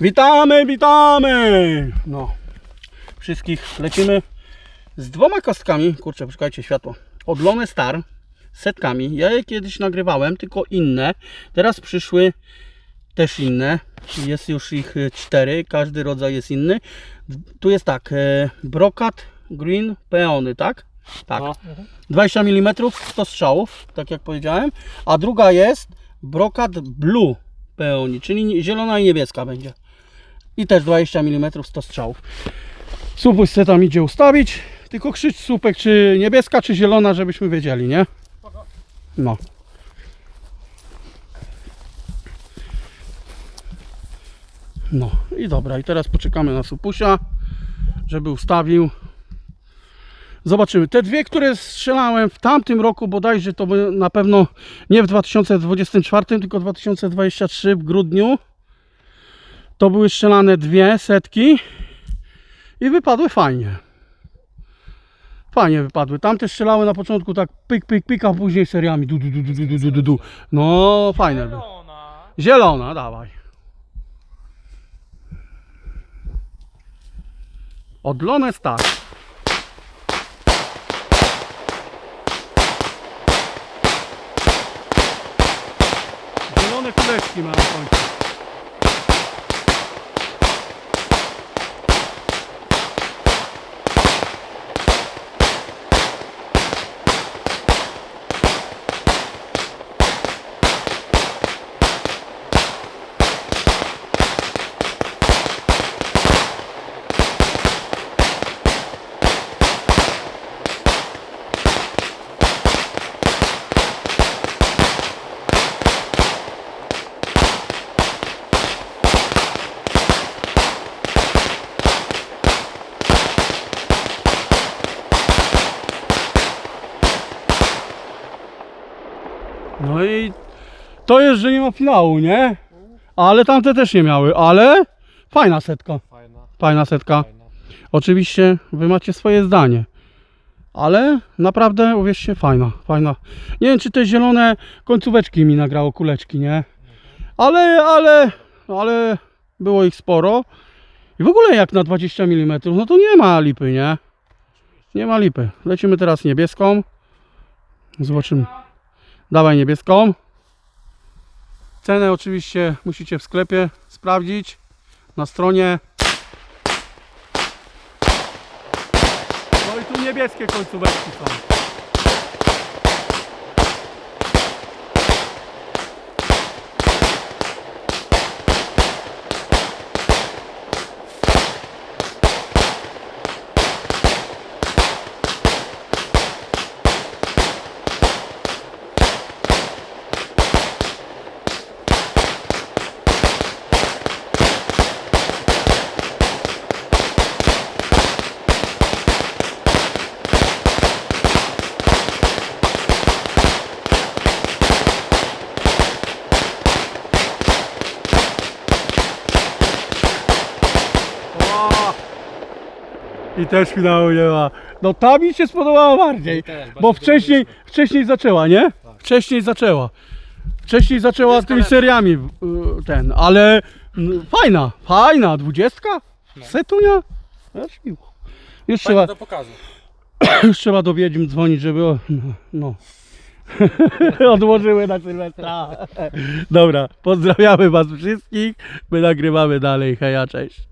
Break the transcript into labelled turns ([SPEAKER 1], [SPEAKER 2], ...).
[SPEAKER 1] Witamy, witamy! No, wszystkich lecimy z dwoma kostkami. Kurczę, poczekajcie, światło. Odlone Star z setkami. Ja je kiedyś nagrywałem, tylko inne. Teraz przyszły też inne. Jest już ich e, cztery, każdy rodzaj jest inny. Tu jest tak, e, brokat, green, peony, tak? Tak.
[SPEAKER 2] No.
[SPEAKER 1] 20 mm 100 strzałów, tak jak powiedziałem. A druga jest brokat blue peoni, czyli zielona i niebieska będzie. I też 20 mm 100 strzałów. Słupek se tam idzie ustawić. Tylko krzycz słupek, czy niebieska, czy zielona, żebyśmy wiedzieli, nie? No. No i dobra, i teraz poczekamy na supusia, żeby ustawił. Zobaczymy. Te dwie, które strzelałem w tamtym roku, bodajże to na pewno nie w 2024, tylko 2023 w grudniu to były strzelane dwie setki i wypadły fajnie. Fajnie wypadły. Tamte strzelały na początku tak pyk, pyk, pyk, a później seriami du, du, du, du, du, du, du, du. No, fajne.
[SPEAKER 2] Zielona.
[SPEAKER 1] Zielona, dawaj. Odlone start. Zielone kuleczki ma na końcu. No i to jest, że nie ma finału, nie? Ale tamte też nie miały, ale fajna setka.
[SPEAKER 2] Fajna,
[SPEAKER 1] Fajna setka.
[SPEAKER 2] fajna.
[SPEAKER 1] Oczywiście wy macie swoje zdanie. Ale naprawdę, uwierzcie, fajna, fajna. Nie wiem, czy te zielone końcóweczki mi nagrało kuleczki, nie? Ale, ale, ale było ich sporo. I w ogóle jak na 20 mm, no to nie ma lipy, nie? Nie ma lipy. Lecimy teraz niebieską. Zobaczymy. Dawaj niebieską. Cenę oczywiście musicie w sklepie sprawdzić na stronie. No i tu niebieskie końcóweczki są. I też finału nie ma. No ta mi się spodobała bardziej.
[SPEAKER 2] też, bardziej
[SPEAKER 1] Bo wcześniej, wcześniej zaczęła, nie? Wcześniej zaczęła. Wcześniej zaczęła z tymi seriami y, ten, ale mm, fajna, fajna, dwudziestka? Setunia? Aż miło. Już trzeba,
[SPEAKER 2] Fajna do pokazu.
[SPEAKER 1] już trzeba do wiedźm dzwonić, żeby o- no. Odłożyły na Sylwestra. Dobra, pozdrawiamy was wszystkich. My nagrywamy dalej. Heja, cześć.